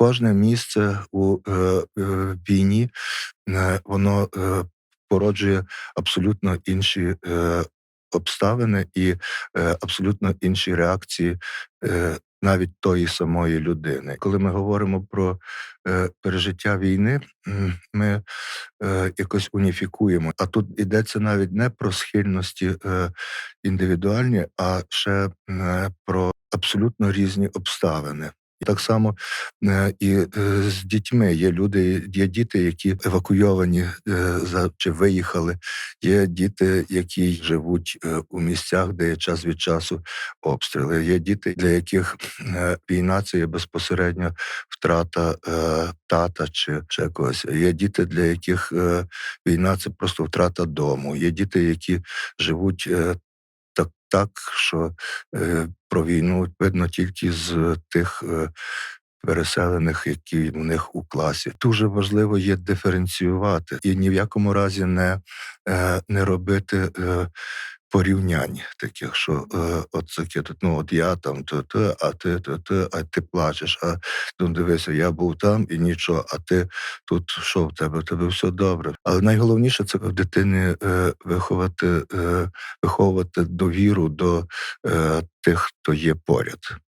кожне місце у, е, е, війні, е, воно, породжує абсолютно інші, обставини і, абсолютно інші реакції, навіть тої самої людини. Коли ми говоримо про, е, пережиття війни, ми, е, якось уніфікуємо. А тут йдеться навіть не про схильності, е, індивідуальні, а ще, про абсолютно різні обставини. І так само, е, і, е, з дітьми. Є люди, є діти, які евакуйовані, е, за чи виїхали, є діти, які живуть, у місцях, де є час від часу обстріли. Є діти, для яких, війна це є безпосередньо втрата, тата чи ще когось. Є діти, для яких, війна це просто втрата дому. Є діти, які живуть, так що, е, про війну видно тільки з тих, е, переселених, які у них у класі. Дуже важливо є диференціювати і ні в якому разі не, е, не робити, порівнянь таких, що, е, от таке тут, ну, от я там то-то, а ти то-то, а ти плачеш, а ну дивися, я був там і нічого, а ти тут що в тебе? В тебе все добре. Але найголовніше це в дитини, е, виховати, е, виховувати довіру до, е, тих, хто є поряд.